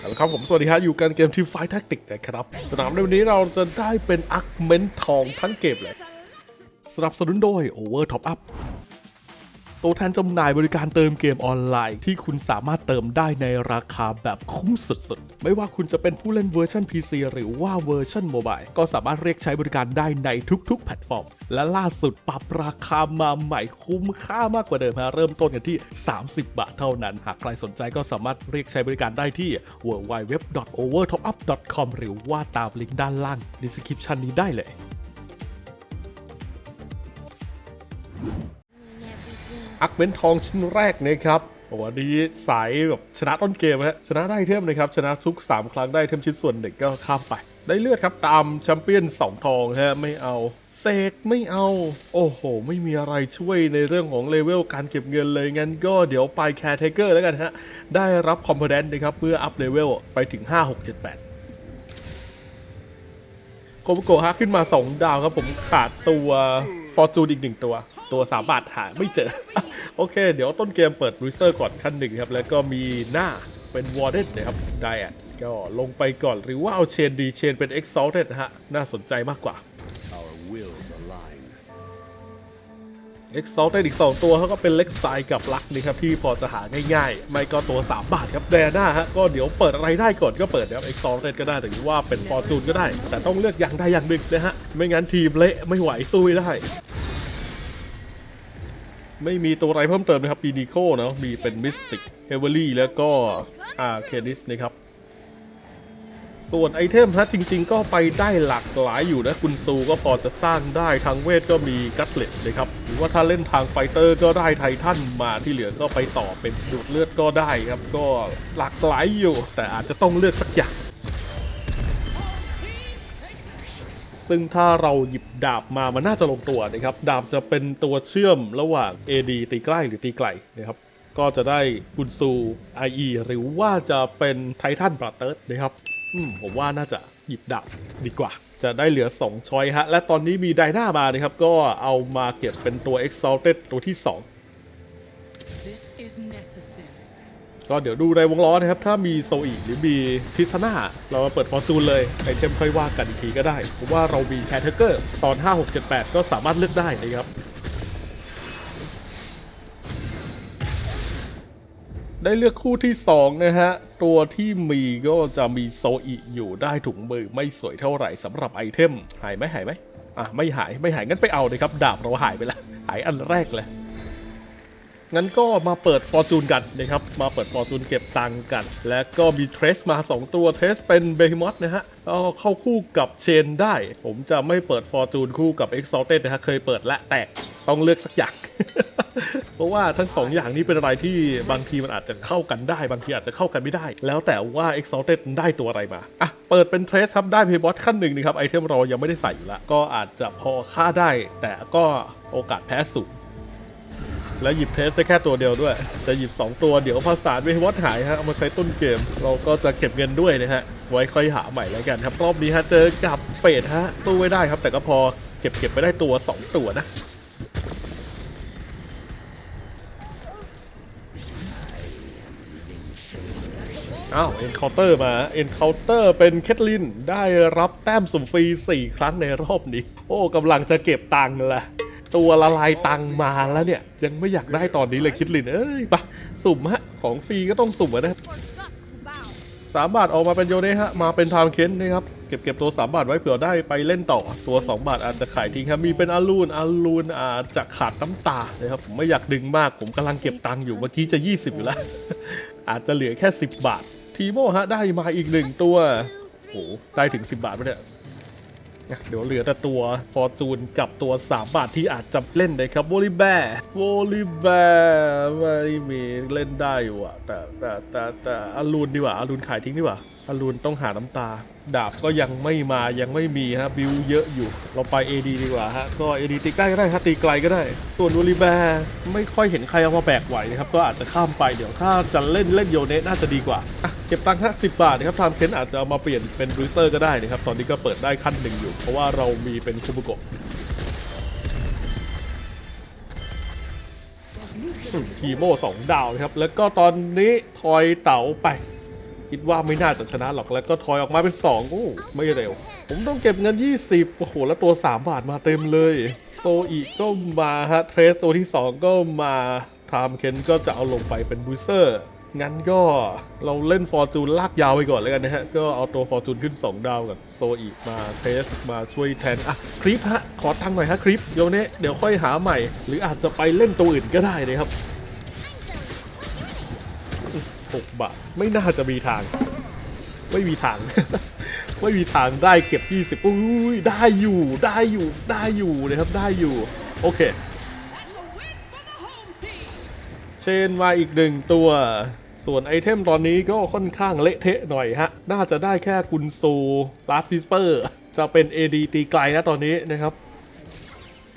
เอาละครับผมสวัสดีครับอยู่กันเกมทีมไฟแท็กติกนะครับ สนามในวันนี้เราจะได้เป็นอักเมนทองทั้งเกมเลย สนับสนุนโดย Over Top Up ตัวแทนจำหน่ายบริการเติมเกมออนไลน์ ที่คุณสามารถเติมได้ในราคาแบบคุ้มสุดๆ ไม่ว่าคุณจะเป็นผู้เล่นเวอร์ชัน PC หรือว่าเวอร์ชันโมบายก็สามารถเรียกใช้บริการได้ในทุกๆ แพลตฟอร์ม และล่าสุดปรับราคามาใหม่คุ้มค่ามากกว่าเดิมฮะเริ่มต้นกันที่ 30 บาทเท่านั้น หากใครสนใจก็สามารถเรียกใช้บริการได้ที่ www.overtopup.com หรือว่าตามลิงก์ด้านล่าง description นี้ได้เลย อักเมนทองชิ้นแรกนะครับวันนี้สายแบบชนะต้นเกมฮะชนะได้เทมนะครับ ชนะทุก 3 ครั้งได้เทมชิ้นส่วนหนึ่งก็ข้ามไป ได้เลือดครับตามแชมเปี้ยน2ทองฮะไม่เอาเซกไม่เอา โอ้โห ไม่มีอะไรช่วยในเรื่องของเลเวลการเก็บเงินเลย งั้นก็เดี๋ยวไปแคร์เทเกอร์แล้วกันฮะ ได้รับคอมโพเนนต์นะครับเพื่ออัพเลเวลไปถึง 5 6 7 8โกโบโกฮะขึ้นมา 2 ดาวครับผมขาดตัวฟอร์จูนอีกหนึ่งตัว ตัวสามบาทหาไม่เจอ โอเค เดี๋ยวต้นเกมเปิดรูเซอร์ก่อนขั้นหนึ่งครับ แล้วก็มีหน้าเป็นวอร์เดนนะครับไดแอดก็ลงไปก่อนหรือว่าเอาเชนดีเชนเป็น Exalted นะฮะ น่าสนใจมากกว่า Our wills align. Exalted อีก 2 ตัวเขาก็เป็นเล็กไซกับลักนี่ครับที่พอจะหาง่ายๆ ไม่ก็ตัว 3 บาทครับแดน่าฮะก็เดี๋ยวเปิดอะไรได้ก่อนก็เปิดนะครับ Exalted ก็ได้หรือว่าเป็น Fortune ก็ได้ แต่ต้องเลือกอย่างใดอย่างหนึ่งนะฮะไม่งั้นทีมเละไม่ไหวสู้ไม่ได้ ไม่มีตัวอะไรเพิ่มเติมนะครับปีนิโคเนาะมีเป็นมิสติกเฮเวอรี่แล้วก็อาเคดิสนะครับ ส่วนไอเทมฮะจริง ๆ ก็ไปได้หลากหลายอยู่นะ คุณซูก็พอจะสร้างได้ทางเวทก็มีกัตเลตนะครับ หรือว่าถ้าเล่นทางไฟเตอร์ก็ได้ไททันมาที่เหลือก็ไปต่อเป็นดูดเลือดก็ได้ครับ ก็หลากหลายอยู่ แต่อาจจะต้องเลือกสักอย่าง ซึ่งถ้าเราหยิบดาบมามันน่าจะลงตัวนะครับ ดาบจะเป็นตัวเชื่อมระหว่าง AD ตีใกล้หรือตีไกลนะครับ ก็จะได้กุนซู IE หรือว่าจะเป็นไททันบราเตอร์นะครับอืมผมว่าน่าจะหยิบดาบดีกว่า จะได้เหลือ 2 ช้อยฮะ และตอนนี้มีไดนามานะครับ ก็เอามาเก็บเป็นตัว Exalted ตัวที่2 This is necessary. ก็เดี๋ยวดูในวงล้อนะครับ ถ้ามีโซอีหรือมีทิทนาเรามาเปิดฟอร์จูนเลยไอเทมค่อยว่ากันอีกทีก็ได้เพราะว่าเรามีแคทเทเกอร์ตอน 5 6 7 8 ก็สามารถเลือกได้นะครับ ได้เลือกคู่ที่ 2 นะฮะ ตัวที่มีก็จะมีโซอีอยู่ได้ถุงมือไม่สวยเท่าไหร่สำหรับไอเทม หายไหมหายไหมอะไม่หายไม่หายงั้นไปเอาเลยครับ ดาบเราหายไปแล้วหายอันแรกเลย งั้นก็มาเปิดฟอร์จูนกันนะครับมาเปิดฟอร์จูนเก็บตังกัน และก็มีเทรสมา 2 ตัวเทรสเป็นเบฮิมอสนะฮะก็เข้าคู่กับเชนได้ ผมจะไม่เปิดฟอร์จูนคู่กับ Exalted นะฮะเคยเปิดและแตกต้องเลือกสักอย่าง เพราะว่าทั้งสองอย่างนี้เป็นอะไรที่บางทีมันอาจจะเข้ากันได้ บางทีอาจจะเข้ากันไม่ได้ แล้วแต่ว่า Exalted ได้ตัวอะไรมา อะ เปิดเป็นเทรสครับ ได้เพย์บอสขั้นหนึ่งนะครับ ไอเทมเรายังไม่ได้ใส่อยู่ละก็อาจจะพอค่าได้ แต่ก็โอกาสแพ้สูง แล้วหยิบเทสได้แค่ตัวเดียวด้วย จะหยิบ 2 ตัวเดี๋ยวภาษาไม่วัดหายฮะ เอามาใช้ต้นเกม เราก็จะเก็บเงินด้วยนะฮะ ไว้ค่อยหาใหม่แล้วกันครับ รอบนี้ฮะ เจอกับเฟดฮะสู้ไม่ได้ครับ แต่ก็พอเก็บเก็บไปได้ตัว 2 ตัวนะอ้าวเอ็นเคาน์เตอร์มาเอ็นเคาน์เตอร์เป็นเคทลินได้รับแต้มสุ่มฟรี 4 ครั้งในรอบนี้ โอ้กำลังจะเก็บตังค์ละ ตัวละลายตังมาแล้วเนี่ย ยังไม่อยากได้ตอนนี้เลยคิดลินเอ้ยไปะสุ่มฮะ ของฟรีก็ต้องสุ่มนะสามบาทออกมาเป็นโยเนฮะ มาเป็นไทม์เค้นนะครับ เก็บเก็บตัว 3 บาทไว้เผื่อได้ไปเล่นต่อ ตัว 2 บาทอาจจะขายทิ้งครับ มีเป็นอารูนอารูนอาจจะขาดน้ำตานะครับ ผมไม่อยากดึงมาก ผมกำลังเก็บตังค์อยู่ เมื่อกี้จะ 20 อยู่แล้ว อาจจะเหลือแค่ 10 บาท ทีโมฮะได้มาอีกหนึ่งตัว โอ้โหได้ถึง 10 บาทไหมเนี่ย เดี๋ยวเหลือแต่ตัวฟอร์จูนกับตัว 3 บาทที่อาจจะเล่นได้ครับโวลิแบร์โวลิแบร์ไม่มีเล่นได้อยู่อะแต่แต่แต่แต่อารูนดีกว่าอารูนขายทิ้งดีกว่าอารูนต้องหาน้ำตา ดาบก็ยังไม่มายังไม่มีฮะบิวเยอะอยู่ เราไป AD ดีกว่าฮะก็ AD ตีใกล้ก็ได้ฮะตีไกลก็ได้ ส่วนโวลิแบร์ไม่ค่อยเห็นใครเอามาแบกไหวนะครับก็อาจจะข้ามไปเดี๋ยวถ้าจะเล่นเล่นโยเนน่าจะดีกว่าอะเก็บตังค์ฮะสิบาทนะครับทางเคนอาจจะเอามาเปลี่ยนเป็นบรูเซอร์ก็ได้นะครับตอนนี้ก็เปิดได้ขั้นหนึ่งอยู่ เพราะว่าเรามีเป็นคุบุโกะทีโม่สองดาวนะครับแล้วก็ตอนนี้ทอยเต๋าไป คิดว่าไม่น่าจะชนะหรอกแล้วก็ทอยออกมาเป็น 2 โอ้ไม่เร็ว ผมต้องเก็บเงิน 20 โอ้โห แล้วตัว 3 บาทมาเต็มเลย โซอีก็มาฮะเทรสตัวที่ 2 ก็มาไทม์เคนก็จะเอาลงไปเป็นบูเซอร์งั้นก็เราเล่นฟอร์จูนลากยาวไปก่อนแล้วกันนะฮะ ก็เอาตัวฟอร์จูนขึ้น 2 ดาวก่อนโซอีมาเทสมาช่วยแทน อะ คลิปฮะ ขอตังหน่อยฮะคลิปโยเนะเดี๋ยวค่อยหาใหม่ หรืออาจจะไปเล่นตัวอื่นก็ได้นะครับ 6 บาท ไม่น่าจะมีทาง ไม่มีทาง ไม่มีทางได้เก็บ 20อุ้ยได้อยู่ได้อยู่ได้อยู่นะครับได้อยู่ โอเค เชนมาอีกหนึ่งตัว ส่วนไอเทมตอนนี้ก็ค่อนข้างเละเทะหน่อยฮะ น่าจะได้แค่กุนซูลาสฟิสเปอร์ จะเป็น AD ตีไกลนะตอนนี้นะครับ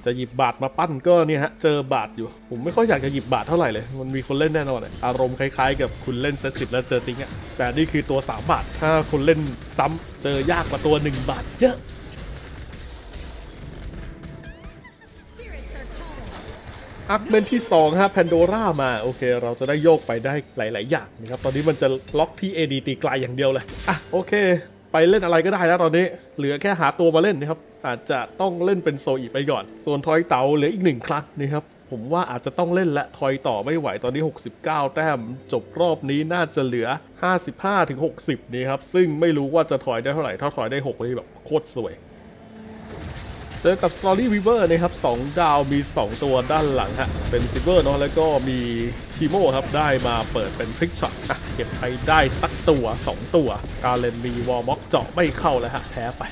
จะหยิบบาทมาปั้นก็เนี่ยฮะเจอบาทอยู่ ผมไม่ค่อยอยากจะหยิบบาทเท่าไหร่เลย มันมีคนเล่นแน่นอนอะอารมณ์คล้ายๆ กับคุณเล่นเซตสิบแล้วเจอจริงอะแต่นี่คือตัว 3 บาท ถ้าคุณเล่นซ้ำเจอยากกว่าตัว 1 บาทเยอะอัพเมนที่2ฮะแพนโดรามา โอเค เราจะได้โยกไปได้หลาย ๆ อย่างนะครับ ตอนนี้มันจะล็อกที่ AD ตีไกลอย่างเดียวเลย อะ โอเค ไปเล่นอะไรก็ได้แล้วตอนนี้ เหลือแค่หาตัวมาเล่นนะครับ อาจจะต้องเล่นเป็นโซอีไปก่อนส่วนทอยเต๋าเหลืออีกหนึ่งครั้งนะครับผมว่าอาจจะต้องเล่นและทอยต่อไม่ไหวตอนนี้ 69 แต้ม จบรอบนี้น่าจะเหลือ 55ถึง60 นี่ครับ ซึ่งไม่รู้ว่าจะถอยได้เท่าไหร่ถ้าถอยได้6นี่แบบโคตรสวย เจอกับ Story Weaver นะครับ2ดาวมี 2 ตัวด้านหลังฮะเป็น Silver เนาะแล้วก็มีทีโมครับได้มาเปิดเป็น Trick Shot อะเก็บไปได้สักตัว 2 ตัว การเลนมีวอลม็อกเจาะไม่เข้าแล้วฮะแพ้ไป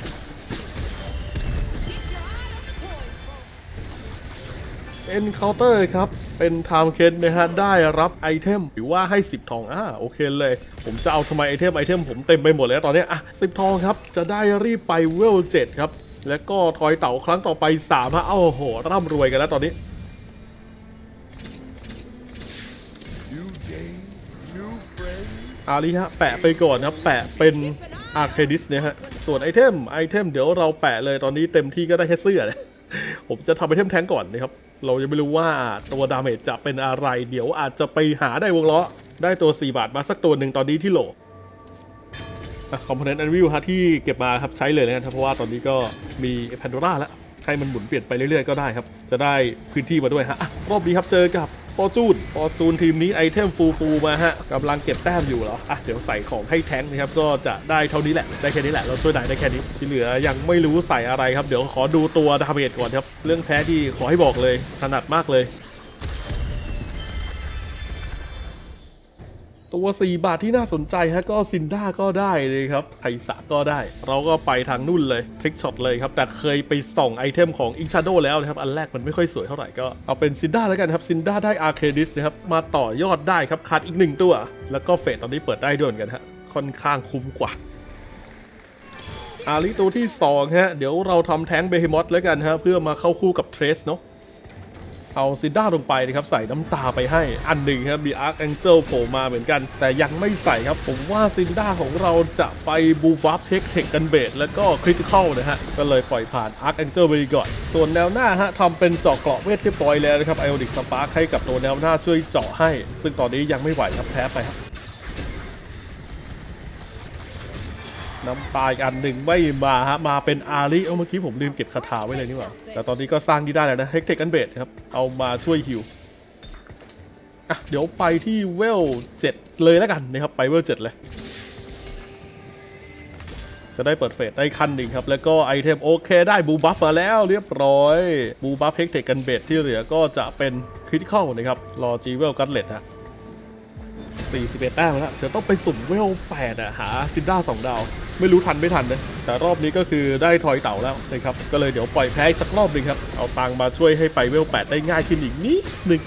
Encounter ครับ เป็นไทม์เคนนะฮะ ได้รับไอเทมหรือว่าให้ 10 ทองอ่าโอเคเลย ผมจะเอาทำไมไอเทมไอเทมผมเต็มไปหมดเลยนะตอนนี้อะ10 ทองครับ จะได้รีบไปเวล7ครับ แล้วก็ทอยเต่าครั้งต่อไป3ฮะโอ้โหร่ำรวยกันแล้วตอนนี้ New day, new friends. อาลีฮะ แปะไปก่อนครับแปะเป็นอาร์เคดิสเนี่ยฮะ ส่วนไอเทมไอเทมเดี๋ยวเราแปะเลยตอนนี้เต็มที่ก็ได้แค่เสื้อเลยผมจะทำไอเทมแทงก่อนนะครับ เรายังไม่รู้ว่าตัวดาเมจจะเป็นอะไร เดี๋ยวอาจจะไปหาได้วงล้อ ได้ตัว 4 บาทมาสักตัวหนึ่งตอนนี้ที่โหล คอมโพเนนต์อันวิวฮะที่เก็บมาครับใช้เลยนะครับเพราะว่าตอนนี้ก็มีแพนโดร่าแล้วให้มันหมุนเปลี่ยนไปเรื่อยๆก็ได้ครับ จะได้พื้นที่มาด้วยฮะอะรอบนี้ครับเจอกับฟอร์จูนฟอร์จูนทีมนี้ไอเทมฟูฟูมาฮะกำลังเก็บแต้มอยู่เหรออะเดี๋ยวใส่ของให้แท้งนะครับก็จะได้เท่านี้แหละได้แค่นี้แหละเราช่วยได้ได้แค่นี้ที่เหลือยังไม่รู้ใส่อะไรครับเดี๋ยวขอดูตัวดาเมจก่อนครับเรื่องแพ้ที่ขอให้บอกเลยถนัดมากเลย ตัว 4 บาทที่น่าสนใจฮะก็ซินด้าก็ได้เลยครับไทสะก็ได้ เราก็ไปทางนู่นเลยทริกช็อตเลยครับ แต่เคยไปส่องไอเทมของอิงชาโดแล้วนะครับ อันแรกมันไม่ค่อยสวยเท่าไหร่ก็เอาเป็นซินด้าแล้วกันครับซินด้าได้อาร์เคดิสนะครับ มาต่อยอดได้ครับขาดอีกหนึ่งตัว แล้วก็เฟสตอนนี้เปิดได้ด้วยกันฮะค่อนข้างคุ้มกว่าอาริตัวที่2ฮะเดี๋ยวเราทำแท้งเบฮิมอสแล้วกันฮะเพื่อมาเข้าคู่กับเทรสเนาะ เอาซินด้าลงไปนะครับใส่น้ำตาไปให้อันหนึ่งครับมีอาร์คแองเจิลโผล่มาเหมือนกัน แต่ยังไม่ใส่ครับ ผมว่าซินด้าของเราจะไปบูบัฟเทคเทคกันเบสแล้วก็คริติคอลนะฮะ ก็เลยปล่อยผ่านอาร์คแองเจิลไปก่อน ส่วนแนวหน้าฮะทำเป็นเจาะเกราะเวทเรียบร้อยแล้วนะครับไอโอดิกสปาร์คให้กับตัวแนวหน้าช่วยเจาะให้ ซึ่งตอนนี้ยังไม่ไหวครับแพ้ไปครับ น้ำตาอีกอันหนึ่งไม่มาฮะมาเป็นอาริเอ้าเมื่อกี้ผมลืมเก็บคาถาไว้เลยนี่หว่าแต่ตอนนี้ก็สร้างที่ได้แล้วนะเฮกเทคกันเบดครับเอามาช่วยฮิวอะเดี๋ยวไปที่เวล7เลยแล้วกันนะครับไปเวล7เลย จะได้เปิดเฟสได้คันหนึ่งครับ แล้วก็ไอเทมโอเคได้บูบัฟมาแล้วเรียบร้อยบูบัฟเฮกเทคกันเบดที่เหลือก็จะเป็นคริติคอลนะครับรอจีเวลกัตเลตฮะ 41แต้มแล้ว เดี๋ยวต้องไปสุ่มเวล8อะหาซินด้า2ดาว ไม่รู้ทันไม่ทันนะ แต่รอบนี้ก็คือได้ทอยเต่าแล้วนะครับ ก็เลยเดี๋ยวปล่อยแพ้สักรอบหนึ่งครับ เอาตังมาช่วยให้ไปเวล8ได้ง่ายขึ้นอีกนิดหนึ่ง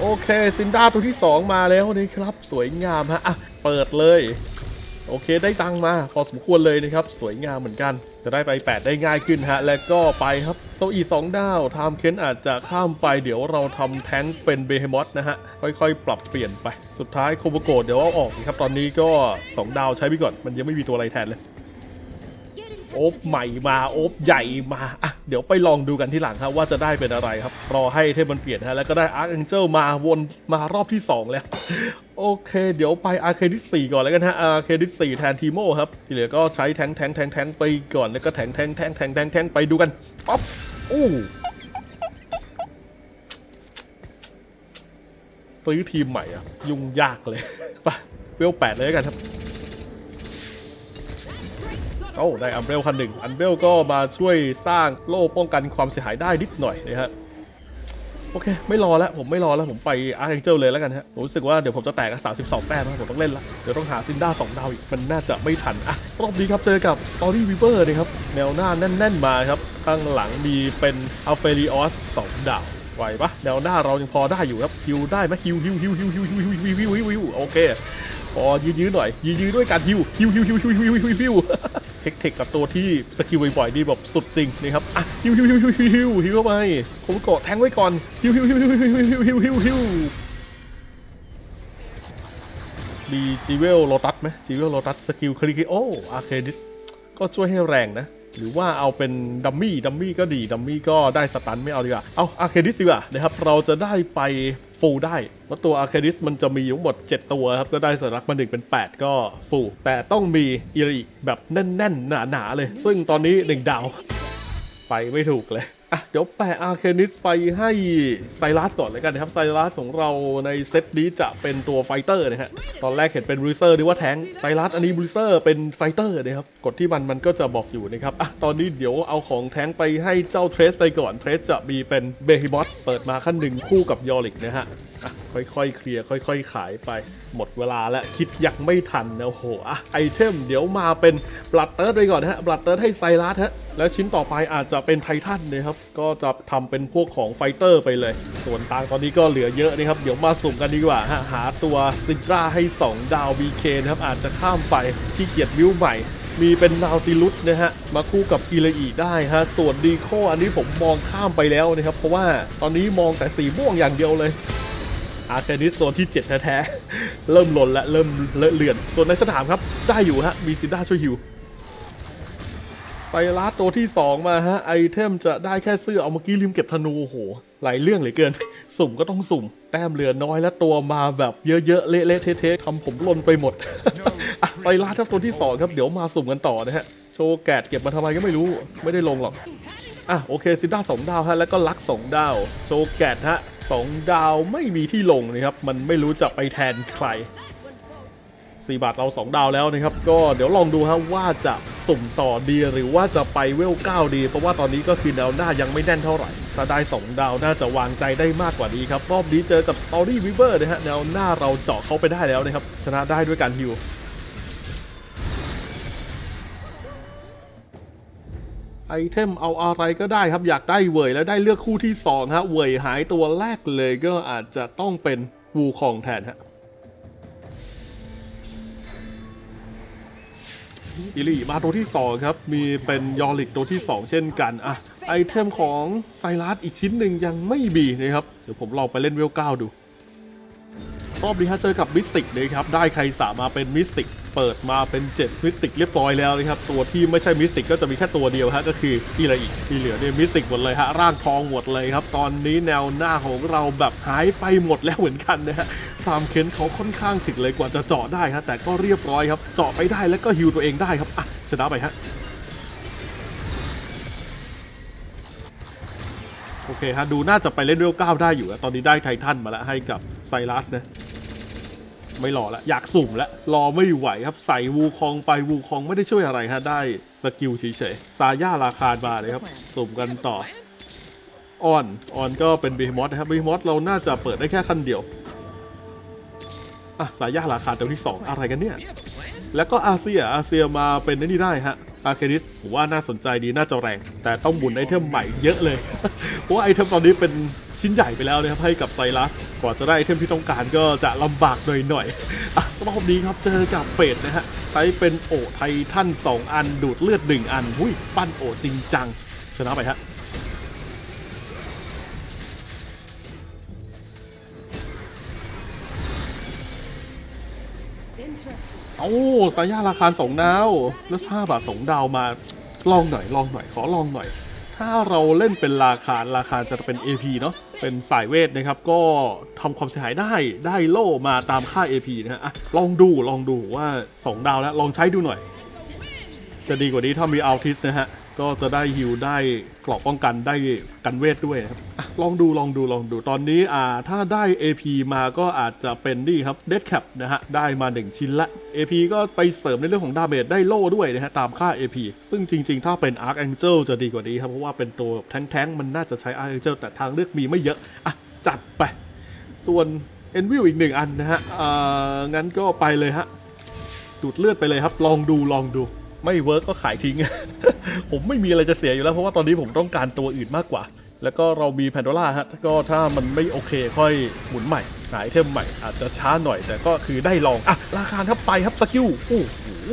โอเคซินด้าตัวที่ 2 มาแล้วนี่ครับ สวยงามฮะอะเปิดเลย โอเคได้ตังมาพอสมควรเลยนะครับ สวยงามเหมือนกัน จะได้ไป 8 ได้ง่ายขึ้นฮะ แล้วก็ไปครับโซอีสองดาวไทม์เคนอาจจะข้ามไปเดี๋ยวเราทำแท้งเป็นเบเฮมอสนะฮะ ค่อยๆ ปรับเปลี่ยนไป สุดท้ายโคโบโกเดี๋ยวเอาออกนะครับ ตอนนี้ก็ 2 ดาวใช้ไปก่อน มันยังไม่มีตัวอะไรแทนเลย โอบใหม่มาโอบใหญ่มาอะเดี๋ยวไปลองดูกันที่หลังครับว่าจะได้เป็นอะไรครับ รอให้เทพมันเปลี่ยนฮะแล้วก็ได้อาร์ a เ g นเจลมาวนมารอบที่ 2 แล้ว โอเค เดี๋ยวไปอาร์เคดิส4ก่อนแล้วกันฮะอาร์เคดิส4แทนทีโมครับที่เหลือก็ใช้แทงแทงแทงแทงไปก่อนแล้วก็แทงแทงแทงแทงแทงแทงไปดูกันป๊อปอู้ซื้อทีมใหม่อะยุ่งยากเลยไปเวลแปดเลยกันครับ โอ้ได้อัมเบลคันหนึ่งอัมเบลก็มาช่วยสร้างโล่ป้องกันความเสียหายได้นิดหน่อยนะฮะโอเค ไม่รอแล้ว ผมไม่รอแล้ว ผมไปอาร์เ g เจลเลยแล้วกันฮะผมรู้สึกว่าเดี๋ยวผมจะแตกกัน32แต้มนะผมต้องเล่นละ เดี๋ยวต้องหาซินด้า2ดาวอีก มันน่าจะไม่ทันอะรอบนี้ครับ เจอกับ Story Weaver นะครับ แนวหน้าแน่น ๆ มาครับ ข้างหลังมีเป็นอัลเฟริออส2ดาวไหวปะแนวหน้าเรายังพอได้อยู่ครับฮิวได้ไหมฮิวฮิวฮิวฮิวฮิวฮิวฮิวฮิวฮิวฮิวฮิวโอเค พอยื้อๆหน่อย ยื้อๆด้วยการฮิวฮิวฮิวฮิวฮิวฮิวฮิวฮิวฮิวเทคเทคกับตัวที่สกิลบ่อยๆนี่แบบสุดจริงนะครับอะฮิวฮิวฮิวฮิวฮิวฮิวฮิวเข้าไปผมกดแทงไว้ก่อนฮิวฮิวฮิวฮิวฮิวฮิวฮิวฮิวฮิวมีจีเวลโลตัสไหมจีเวลโลตัสสกิลคลิกโออาร์เคดิสก็ช่วยให้แรงนะ หรือว่าเอาเป็นดัมมี่ดัมมี่ก็ดีดัมมี่ก็ได้สตันไม่เอาดีกว่าเอาอาร์เคดิสดีกว่านะครับเราจะได้ไป ฟูลได้เพราะตัวอาร์เคดิสมันจะมีทั้งหมด 7 ตัวครับก็ได้สลักมา1เป็น 8 ก็ฟูลแต่ต้องมีอิริแบบแน่นๆ หนาๆเลย ซึ่งตอนนี้ 1 ดาว ไปไม่ถูกเลย อะเดี๋ยวแปะอาร์เคนิสไปให้ไซรัสก่อนเลยกันนะครับไซรัสของเราในเซตนี้จะเป็นตัวไฟเตอร์นะฮะตอนแรกเห็นเป็นบริเซอร์นึกว่าแทงไซรัสอันนี้บริเซอร์เป็นไฟเตอร์นะครับกดที่มันมันก็จะบอกอยู่นะครับอะตอนนี้เดี๋ยวเอาของแทงไปให้เจ้าเทรสไปก่อนเทรสจะมีเป็นเบฮิบอสเปิดมาขั้นหนึ่งคู่กับยอริกนะฮะอะค่อยๆ เคลียร์ค่อย ๆ ขายไป หมดเวลาแล้วคิดยังไม่ทันนะโอ้โหอะไอเทมเดี๋ยวมาเป็นบลัดเติร์ดไปก่อนนะฮะบลัดเติร์ดให้ไซรัสฮะ แล้วชิ้นต่อไปอาจจะเป็นไททันนะครับ ก็จะทำเป็นพวกของไฟเตอร์ไปเลย ส่วนต่างตอนนี้ก็เหลือเยอะนะครับ เดี๋ยวมาสุ่มกันดีกว่าฮะหาตัวซิตราให้ 2 ดาว BK นะครับ อาจจะข้ามไปที่เกียรติวิวใหม่ มีเป็นนาวติลุสนะฮะ มาคู่กับอิเลอีได้ฮะ ส่วนดีโคอันนี้ผมมองข้ามไปแล้วนะครับ เพราะว่าตอนนี้มองแต่สีม่วงอย่างเดียวเลยอาร์เทนิสโซนที่ 7 แท้ๆ เริ่มหล่นและเริ่มเลอะเลือน ส่วนในสนามครับ ได้อยู่ฮะ มีซินด้าช่วยฮิว ไซรัสตัวที่ 2 มาฮะไอเทมจะได้แค่เสื้อเอาเมื่อกี้ลืมเก็บธนูโหหลายเรื่องเหลือเกิน สุ่มก็ต้องสุ่ม แต้มเหลือน้อยและตัวมาแบบเยอะๆ เละๆเทะๆทำผมล่นไปหมดอะไซรัสครับตัวที่ 2 ครับ เดี๋ยวมาสุ่มกันต่อนะฮะ โชว์แกดเก็บมาทำไมก็ไม่รู้ไม่ได้ลงหรอก อะโอเคซินด้าสองดาวฮะแล้วก็ลักสองดาว โชว์แกดฮะสองดาวไม่มีที่ลงนะครับมันไม่รู้จะไปแทนใคร สี่บาทเรา 2 ดาวแล้วนะครับ ก็เดี๋ยวลองดูฮะว่าจะสุ่มต่อดีหรือว่าจะไปเวล 9 ดี เพราะว่าตอนนี้ก็คือแนวหน้ายังไม่แน่นเท่าไหร่ ถ้าได้ 2 ดาวน่าจะวางใจได้มากกว่านี้ครับ รอบนี้เจอกับ Story Weaver นะฮะแนวหน้าเราเจาะเขาไปได้แล้วนะครับ ชนะได้ด้วยการฮิวไอเทมเอาอะไรก็ได้ครับอยากได้เวยแล้วได้เลือกคู่ที่2ฮะเวยหายตัวแรกเลยก็อาจจะต้องเป็นวูคองแทนฮะ อิลีมาตัวที่ 2 ครับ มีเป็นยอริกตัวที่ 2 เช่นกันอะไอเทมของไซรัสอีกชิ้นหนึ่งยังไม่มีนะครับ เดี๋ยวผมลองไปเล่นเวล9ดู รอบนี้ฮะเจอกับมิสติกนะครับ ได้ใครสามาเป็นมิสติก เปิดมาเป็น7มิสติกเรียบร้อยแล้วนะครับ ตัวที่ไม่ใช่มิสติกก็จะมีแค่ตัวเดียวฮะก็คืออีละอีกที่เหลือเนี่ยมิสติกหมดเลยฮะร่างทองหมดเลยครับ ตอนนี้แนวหน้าของเราแบบหายไปหมดแล้วเหมือนกันนะฮะ ฟามเคนเขาค่อนข้างถึงเลยกว่าจะเจาะได้ฮะแต่ก็เรียบร้อยครับเจาะไปได้แล้วก็ฮิวตัวเองได้ครับอะชนะไปฮะโอเคฮะดูน่าจะไปเล่นเวลเก้าได้อยู่ตอนนี้ได้ไททันมาแล้วให้กับไซรัสนะไม่รอละอยากสุ่มละรอไม่ไหวครับใส่วูคองไปวูคองไม่ได้ช่วยอะไรฮะได้สกิลเฉยๆซาย่าราคามาเลยครับสุ่มกันต่อออนออนก็เป็นบีมอสนะครับบีมอสเราน่าจะเปิดได้แค่ขั้นเดียว อะสายย่าราคาตัวที่ 2 อะไรกันเนี่ย แล้วก็อาเซียอาเซียมาเป็นนี่ได้ฮะอาร์เคดิสผมว่าน่าสนใจดีน่าจะแรง แต่ต้องบุนไอเทมใหม่เยอะเลย เพราะว่าไอเทมตอนนี้เป็นชิ้นใหญ่ไปแล้วนะครับให้กับไซรัสกว่าจะได้ไอเทมที่ต้องการก็จะลำบากหน่อยๆอะรอบนี้ครับเจอกับเฟดนะฮะใช้เป็นโอไททัน2 อันดูดเลือด 1 อันหุ้ยปั้นโอจริงจัง ชนะไปฮะ โอ้สายาราคาสองดาว แล้วห้าบาทสองดาวมาลองหน่อยลองหน่อยขอลองหน่อย ถ้าเราเล่นเป็นราคาราคาจะเป็น AP เนาะเป็นสายเวทนะครับ ก็ทำความเสียหายได้ได้โล่มาตามค่า AP นะฮะอะลองดูลองดูว่า 2 ดาวแล้วลองใช้ดูหน่อย จะดีกว่านี้ถ้ามีอัลทิสนะฮะ ก็จะได้ฮิวได้กรอบป้องกันได้กันเวทด้วยครับอลองดูลองดูลองดูตอนนี้อ่าถ้าได้ AP มาก็อาจจะเป็นนี่ครับ Dead Cap นะฮะได้มา 1 ชิ้นละ AP ก็ไปเสริมในเรื่องของดาเมจได้โล่ด้วยนะฮะตามค่า AP ซึ่งจริงๆ ถ้าเป็น Arc Angel จะดีกว่านี้ครับ เพราะว่าเป็นตัวแท้งๆ มันน่าจะใช้ Arc Angel แต่ทางเลือกมีไม่เยอะ อะ จัดไป ส่วน Envil อีกหนึ่งอันนะฮะอ่างั้นก็ไปเลยฮะดูดเลือดไปเลยครับ ลองดูลองดู ไม่เวิร์กก็ขายทิ้ง ผมไม่มีอะไรจะเสียอยู่แล้วเพราะว่าตอนนี้ผมต้องการตัวอื่นมากกว่า แล้วก็เรามีแพนโดล่าฮะก็ถ้ามันไม่โอเคค่อยหมุนใหม่ หาไอเทมใหม่อาจจะช้าหน่อยแต่ก็คือได้ลอง อะ ราคาครับไปครับสกิลโอ้โห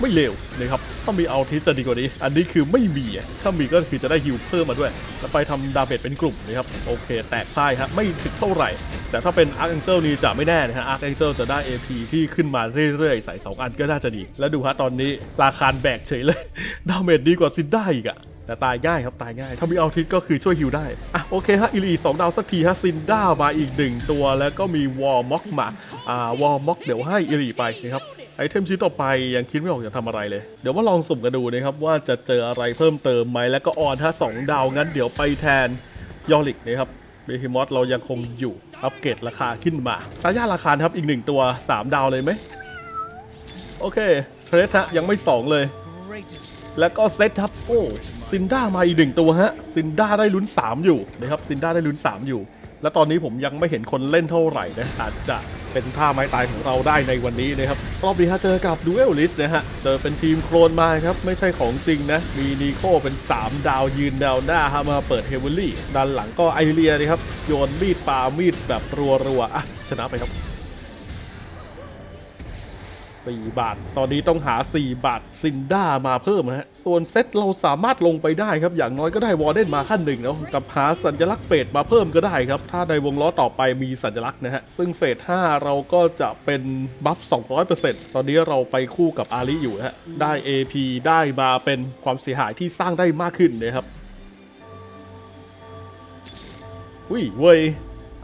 ไม่เลวนะครับถ้ามีเอาทิสจะดีกว่านี้ อันนี้คือไม่มีถ้ามีก็คือจะได้ฮิวเพิ่มมาด้วย แล้วไปทำดาเมจเป็นกลุ่มนะครับโอเค แตกพ่ายฮะไม่ถึงเท่าไหร่ แต่ถ้าเป็น Arch Angel นี่จะไม่แน่นะฮะ Arch Angel จะได้ AP ที่ขึ้นมาเรื่อยๆใส่2อันก็น่าจะดี แล้วดูฮะตอนนี้ราคาแบกเฉยเลยดาเมจดีกว่าซินได้อีกอะ แต่ตายง่ายครับตายง่าย ถ้ามีเอาทิสก็คือช่วยฮิวได้ อะโอเคฮะอิลีสองดาวสักทีฮะซินด้ามาอีกหนึ่งตัวแล้วก็มีวอลม็อกมาอ่าวอลม็อกเดี๋ยวให้อิลีไปนะครับไอเทมชิ้นต่อไปยังคิดไม่ออกจะทำอะไรเลย เดี๋ยวมาลองสุ่มกันดูนะครับว่าจะเจออะไรเพิ่มเติมไหมแล้วก็ออนถ้าสองดาวงั้นเดี๋ยวไปแทนยอริกนะครับเบฮิมอสเรายังคงอยู่อัปเกรดราคาขึ้นมาซาย่าราคาครับอีกหนึ่งตัว 3 ดาวเลยไหมโอเคเทรสฮะยังไม่ 2 เลย แล้วก็เซตครับโอ้ซินด้ามาอีกหนึ่งตัวฮะซินด้าได้ลุ้น 3 อยู่นะครับซินด้าได้ลุ้น 3 อยู่ และตอนนี้ผมยังไม่เห็นคนเล่นเท่าไหร่นะอาจจะเป็นท่าไม้ตายของเราได้ในวันนี้นะครับรอบนี้ฮะเจอกับดูเอลลิสนะฮะเจอเป็นทีมโครนมาครับไม่ใช่ของจริงนะมีนีโคเป็น 3 ดาวยืนแนวหน้าฮะมาเปิดเฮเวอรี่ด้านหลังก็ไอเรียนะครับโยนมีดปามีดแบบรัวๆอะชนะไปครับ 4 บาท ตอนนี้ต้องหา 4 บาทซินด้ามาเพิ่มนะฮะ ส่วนเซตเราสามารถลงไปได้ครับ อย่างน้อยก็ได้วอร์เดนมาขั้นหนึ่งแล้ว กับหาสัญลักษณ์เฟสมาเพิ่มก็ได้ครับ ถ้าในวงล้อต่อไปมีสัญลักษณ์นะฮะ ซึ่งเฟส 5 เราก็จะเป็นบัฟ 200%ตอนนี้เราไปคู่กับอาลีอยู่นะฮะ ได้ AP ได้มาเป็นความเสียหายที่สร้างได้มากขึ้นนะครับ อุ้ยเว้ย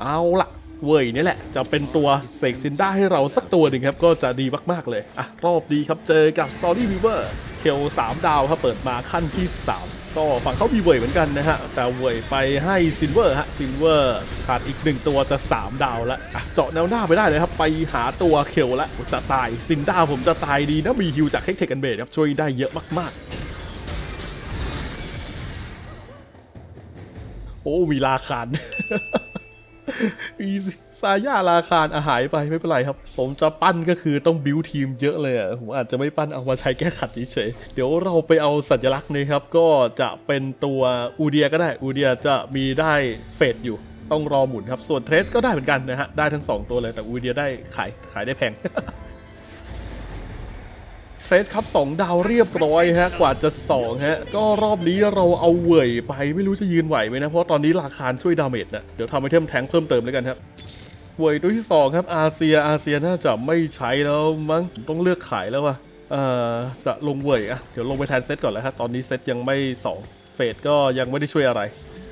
เอาละ เว้ยนี่แหละ จะเป็นตัวเสกซินด้าให้เราสักตัวหนึ่งครับ ก็จะดีมากๆเลย อะ รอบดีครับเจอกับ s o r r y River เคล3ดาวครับเปิดมาขั้นที่ 3 ก็ฝั่งเขามีเว่ยเหมือนกันนะฮะ แต่เว่ยไปให้ซินเวอร์ฮะซินเวอร์ขาดอีกหนึ่งตัวจะ 3 ดาวละเจาะแนวหน้าไปได้เลยครับ ไปหาตัวเคลล้วจะตายซินด้าผมจะตายดีนะมีฮิวจากเฮกเทกันเบดครับช่วยได้เยอะมากๆโอ้มีราคาน มีซาย่าราคารอาหายไปไม่เป็นไรครับ ผมจะปั้นก็คือต้องบิวทีมเยอะเลยอะผมอาจจะไม่ปั้นเอามาใช้แก้ขัดเฉยเดี๋ยวเราไปเอาสัญลักษณ์นะครับ ก็จะเป็นตัวอูเดียก็ได้อูเดียจะมีได้เฟดอยู่ต้องรอหมุนครับ ส่วนเทรสก็ได้เหมือนกันนะฮะ ได้ทั้ง 2 ตัวเลยแต่อูเดียได้ขายขายได้แพง เฟสครับ2ดาวเรียบร้อยฮะกว่าจะ2ฮะก็รอบนี้เราเอาเว่ยไปไม่รู้จะยืนไหวไหมนะ เพราะตอนนี้ราคาช่วยดาเมจนะเดี๋ยวทำไอเทมแทงเพิ่มเติมแล้วกันครับเว่ยตัวที่2ครับอาเซียอาเซียน่าจะไม่ใช้แล้วมั้งต้องเลือกขายแล้วว่ะเอ่อจะลงเว่ยอะเดี๋ยวลงไปแทนเซตก่อนแล้วครับตอนนี้เซตยังไม่2เฟสก็ยังไม่ได้ช่วยอะไร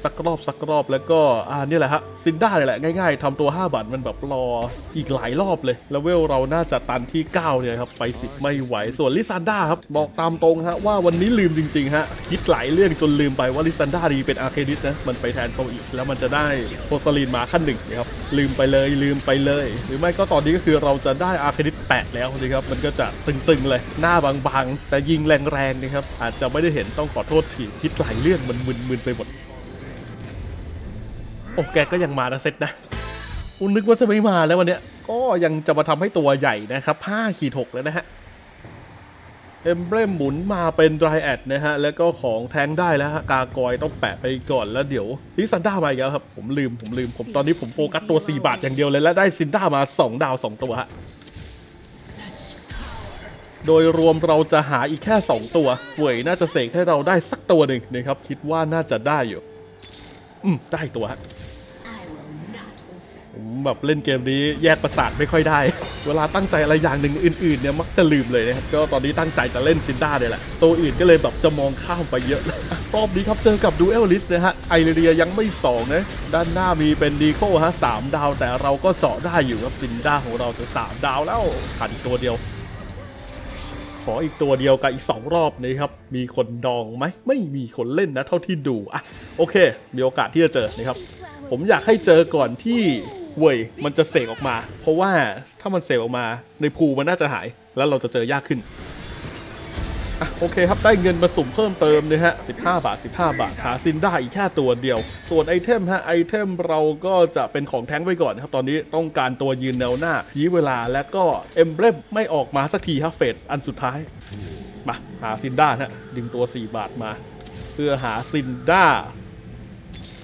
สักรอบสักรอบแล้วก็อ่านี่แหละฮะซินด้าเนี่ยแหละง่ายๆทำตัว 5 บาทมันแบบรออีกหลายรอบเลยแล้วเวลเราน่าจะตันที่ 9 เนี่ยครับ ไป10ไม่ไหวส่วนลิซันด้าครับ บอกตามตรงฮะว่าวันนี้ลืมจริงๆฮะคิดหลายเรื่องจนลืมไปว่าลิซันด้าดีเป็นอาร์เคดิสนะ มันไปแทนโซอีกแล้วมันจะได้โพสลีนมาขั้นหนึ่งนะครับลืมไปเลยลืมไปเลย หรือไม่ก็ตอนนี้ก็คือเราจะได้อาร์เคดิสแปดแล้วนะครับมันก็จะตึงๆเลยหน้าบางๆ แต่ยิงแรงๆนะครับอาจจะไม่ได้เห็นต้องขอโทษทีคิดหลายเรื่องมันมึนๆไปหมด โอ้แกก็ยังมานะเซตนะอุนึกว่าจะไม่มาแล้ววันเนี้ย ก็ยังจะมาทำให้ตัวใหญ่นะครับ5ขีด6แล้วนะฮะ เอ็มเบรมหมุนมาเป็นดรแอดนะฮะ แล้วก็ของแทงได้แล้วฮะ กากอยต้องแปะไปก่อนแล้วเดี๋ยวลิซันด้ามาอีกแล้วครับ ผมลืมผมลืมผมตอนนี้ผมโฟกัสตัว 4 บาทอย่างเดียวเลย และได้ซินด้ามา 2 ดาว 2 ตัวฮะ โดยรวมเราจะหาอีกแค่ 2 ตัวเว่ยน่าจะเสกให้เราได้สักตัวหนึ่งนะครับ คิดว่าน่าจะได้อยู่ อืมได้ตัวฮะ I will not ผม แบบเล่นเกมนี้แยกประสาทไม่ค่อยได้ เวลาตั้งใจอะไรอย่างหนึ่งอื่นๆเนี่ยมักจะลืมเลยนะครับ ก็ตอนนี้ตั้งใจจะเล่นซินด้าเนี่ยแหละ ตัวอื่นก็เลยแบบจะมองข้ามไปเยอะรอบนี้ครับเจอกับดูเอลลิสนะฮะ ไอเรียยังไม่สองนะด้านหน้ามีเป็นดีโคฮะสามดาว แต่เราก็เจาะได้อยู่ครับซินด้าของเราจะสามดาวแล้วขาดอีกตัวเดียวขออีกตัวเดียวกับอีก 2 รอบนี้ครับ มีคนดองไหม ไม่มีคนเล่นนะ เท่าที่ดู อะ โอเค มีโอกาสที่จะเจอนะครับ ผมอยากให้เจอก่อนที่ เว่ยมันจะเสกออกมา เพราะว่าถ้ามันเสกออกมาในภูมันน่าจะหาย แล้วเราจะเจอยากขึ้นอะโอเคครับได้เงินมาสุ่มเพิ่มเติมนะฮะ 15 บาท 15 บาท หาซินได้อีกแค่ตัวเดียว ส่วนไอเทมฮะไอเทมเราก็จะเป็นของแท้งไว้ก่อนนะครับตอนนี้ต้องการตัวยืนแนวหน้ายี้เวลาและก็เอ็มเบลมไม่ออกมาสักทีครับเฟสอันสุดท้ายมาหาซินด้านะฮะดึงตัว 4 บาทมา เพื่อหาซินด้า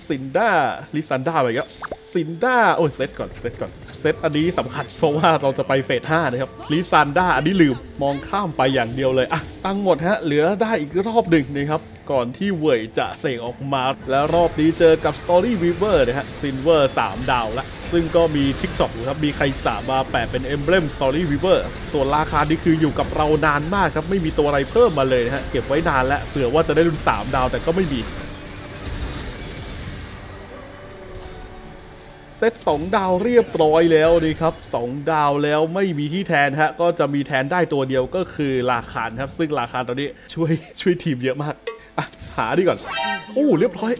ซินด้าลิซันด้าไปครับซินด้าโอ้ยเซตก่อนเซตก่อนเซตอันนี้สำคัญเพราะว่าเราจะไปเฟส5นะครับลิซันด้าอันนี้ลืมมองข้ามไปอย่างเดียวเลยอะตั้งหมดฮะเหลือได้อีกรอบหนึ่งนะครับก่อนที่เว่ยจะเสกออกมา แล้วรอบนี้เจอกับ Story Weaver นะฮะซินเวอร์3ดาวละซึ่งก็มีทิกช็อปอยู่ครับ มีใครสามมาแปะเป็น Emblem Story Weaver ส่วนราคานี่คืออยู่กับเรานานมากครับ ไม่มีตัวอะไรเพิ่มมาเลยนะฮะ เก็บไว้นานแล้วเผื่อว่าจะได้รุ่น 3 ดาวแต่ก็ไม่มี เซต2 ดาวเรียบร้อยแล้วดีครับ2ดาวแล้วไม่มีที่แทนฮะก็จะมีแทนได้ตัวเดียวก็คือราคานครับ ซึ่งราคานตอนนี้ช่วยช่วยทีมเยอะมากอะหาดีก่อนโอ้เรียบร้อย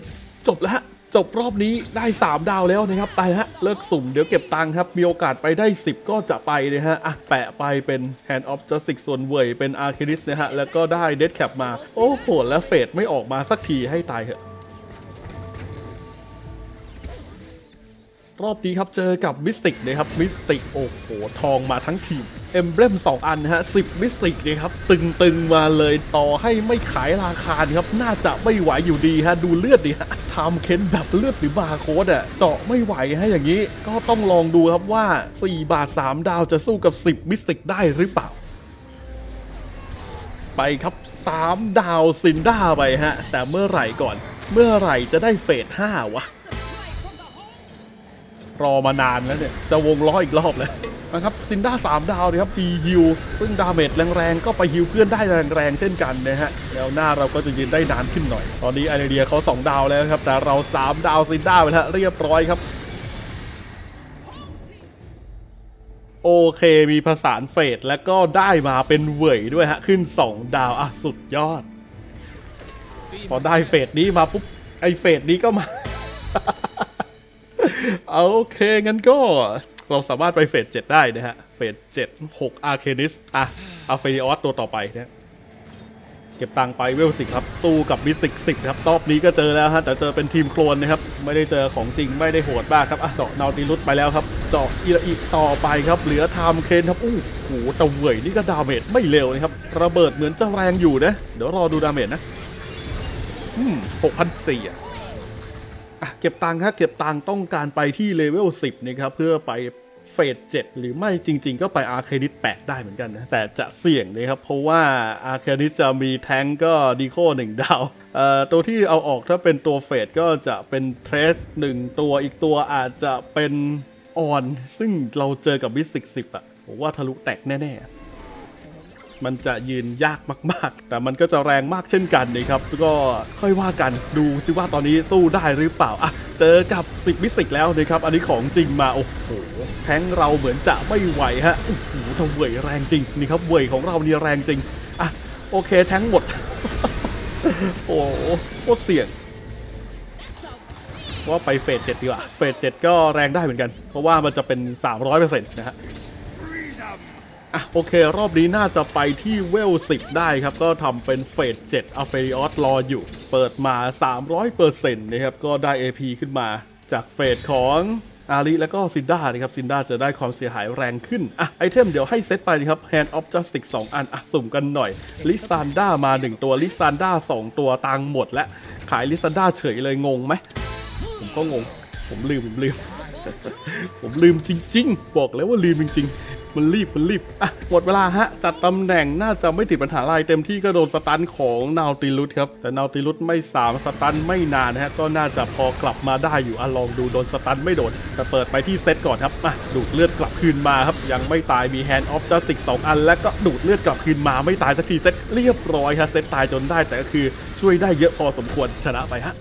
จบแล้วฮะจบรอบนี้ได้ 3 ดาวแล้วนะครับไปฮะเลิกสุ่มเดี๋ยวเก็บตังค์ครับ มีโอกาสไปได้ 10 ก็จะไปนะฮะอะแปะไปเป็น Hand of Justice ส่วนเว่ยเป็น a r c a d i s นะฮะแล้วก็ได้ Dead Cap มา โอ้โหแล้วเฟดไม่ออกมาสักทีให้ตายเถอะ รอบนี้ครับเจอกับมิสติกนะครับมิสติกโอ้โหทองมาทั้งทีมเอ็มเบลม2 อันนะฮะสิบมิสติกนะครับตึงๆมาเลยต่อให้ไม่ขายราคาครับน่าจะไม่ไหวอยู่ดีฮะดูเลือดดิฮะทำเค้นแบบเลือดหรือบาร์โค้ดอะเจาะไม่ไหวฮะอย่างนี้ ก็ต้องลองดูครับว่า 4 บาท 3 ดาวจะสู้กับ 10 มิสติกได้หรือเปล่า ไปครับ 3 ดาวซินด้าไปฮะ แต่เมื่อไหร่ก่อน เมื่อไหร่จะได้เฟส5วะ รอมานานแล้วเนี่ย จะวงล้ออีกรอบเลยนะครับซินด้า3ดาวนะครับปีฮิวซึ่งดาเมจแรงๆ ก็ไปฮิวเพื่อนได้แรงๆ เช่นกันนะฮะแล้วหน้าเราก็จะยืนได้นานขึ้นหน่อย ตอนนี้ไอเดียเขา 2 ดาวแล้วครับ แต่เรา 3 ดาวซินด้าไปแล้วเรียบร้อยครับ โอเคมีผสานเฟสแล้วก็ได้มาเป็นเหวยด้วยฮะ ขึ้น 2 ดาว อะ สุดยอด พอได้เฟสนี้มาปุ๊บ ไอเฟสนี้ก็มา เอาโอเค งั้นก็เราสามารถไปเฟส7ได้นะฮะ เฟส7 6อาร์เคนิสอะอาเฟริออสตัวต่อไปนะเก็บตังค์ไปเวลสิครับ สู้กับมิสิกสิครับรอบนี้ก็เจอแล้วฮะ แต่เจอเป็นทีมโคลนนะครับ ไม่ได้เจอของจริงไม่ได้โหดมากครับอะเจาะนาติลุสไปแล้วครับ เจาะอีระอีต่อไปครับ เหลือไทม์เคนครับอู้หูต่เวยนี่ก็ดาเมจไม่เร็วนะครับ ระเบิดเหมือนจะแรงอยู่นะ เดี๋ยวรอดูดาเมจนะอืม6,400อ่อะ เก็บตังค์ครับเก็บตังค์ต้องการไปที่เลเวล10นะครับเพื่อไปเฟส7หรือไม่จริง ๆ ก็ไปอาร์เคนิต8ได้เหมือนกันนะ แต่จะเสี่ยงนะครับ เพราะว่าอาร์เคนิตจะมีแทงก์ก็ดีโค1ดาวเอ่อตัวที่เอาออกถ้าเป็นตัวเฟสก็จะเป็นเทรส1ตัวอีกตัวอาจจะเป็นออน ซึ่งเราเจอกับวิสิก10อะผมว่าทะลุแตกแน่ ๆ มันจะยืนยากมาก ๆ แต่มันก็จะแรงมากเช่นกันนะครับ ก็ค่อยว่ากันดูซิว่าตอนนี้สู้ได้หรือเปล่าอะเจอกับสิบมิสิกแล้วนะครับ อันนี้ของจริงมาโอ้โหแทงเราเหมือนจะไม่ไหวฮะโอ้โหทำเวยแรงจริงนี่ครับเวยของเรานี่แรงจริงอะโอเคแทงหมด โอ้โหโคตรเสี่ยงว่าไปเฟสเจ็ดดีกว่า เฟสเจ็ดก็แรงได้เหมือนกัน เพราะว่ามันจะเป็น 300%นะฮะ อะโอเค รอบนี้น่าจะไปที่เวล10ได้ครับ ก็ทำเป็นเฟส7อัลเฟริออสรออยู่ เปิดมา 300%นะครับ ก็ได้ AP ขึ้นมาจากเฟสของอาริแล้วก็ซินด้านะครับซินด้าจะได้ความเสียหายแรงขึ้น อะ ไอเทมเดี๋ยวให้เซตไปนะครับ Hand of Justice 2 อัน อะ สุ่มกันหน่อยลิซานด้ามา 1 ตัวลิซานด้า2 ตัวตังหมดและ ขายลิซานด้าเฉยเลยงงไหม ผมก็งง ผมลืม ผมลืม ผมลืมจริง ๆ บอกแล้วว่าลืมจริง ๆ มันรีบมันรีบอะหมดเวลาฮะ จัดตำแหน่งน่าจะไม่ติดปัญหาอะไรเต็มที่ก็โดนสตันของนาวติลุสครับแต่นาวติลุสไม่สามสตันไม่นานนะฮะก็น่าจะพอกลับมาได้อยู่อะลองดูโดนสตันไม่โดนแต่เปิดไปที่เซตก่อนครับอะดูดเลือดกลับคืนมาครับ ยังไม่ตายมีแฮนด์ออฟจัสติกสองอัน แล้วก็ดูดเลือดกลับคืนมาไม่ตายสักทีเซตเรียบร้อยฮะเซตตายจนได้แต่ก็คือช่วยได้เยอะพอสมควรชนะไปฮะ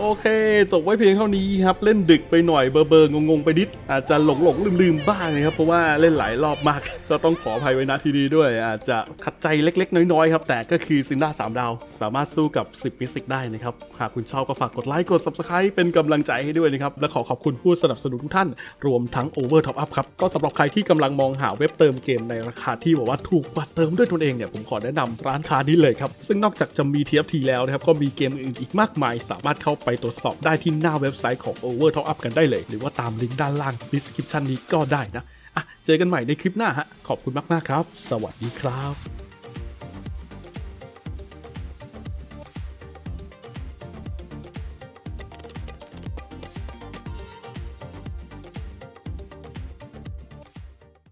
โอเคจบไว้เพียงเท่านี้ครับ เล่นดึกไปหน่อยเบอร์เบอร์งงๆไปนิด อาจจะหลงหลงลืมลืมบ้างนะครับ เพราะว่าเล่นหลายรอบมาก ก็ต้องขออภัยไว้ณที่นี้ด้วย อาจจะขัดใจเล็กๆ น้อยๆครับ แต่ก็คือซินด้า3ดาว สามารถสู้กับ 10มิสิกได้นะครับ หากคุณชอบก็ฝากกดไลค์กด Subscribe เป็นกำลังใจให้ด้วยนะครับ และขอขอบคุณผู้สนับสนุนทุกท่าน รวมทั้ง Over Top Up ครับก็สำหรับใครที่กำลังมองหาเว็บเติมเกมในราคาที่บอกว่าถูกกว่าเติมด้วยตนเองเนี่ยผมขอแนะนำร้านค้านี้เลยครับซึ่งนอกจากจะมี TFT แล้วนะครับก็มีเกมอื่นอีกมากมาย สามารถเข้าไปตรวจสอบได้ที่หน้าเว็บไซต์ของ Over Top Up กันได้เลย หรือว่าตามลิงก์ด้านล่าง description นี้ก็ได้นะอะเจอกันใหม่ในคลิปหน้าฮะขอบคุณมากๆครับ สวัสดีครับ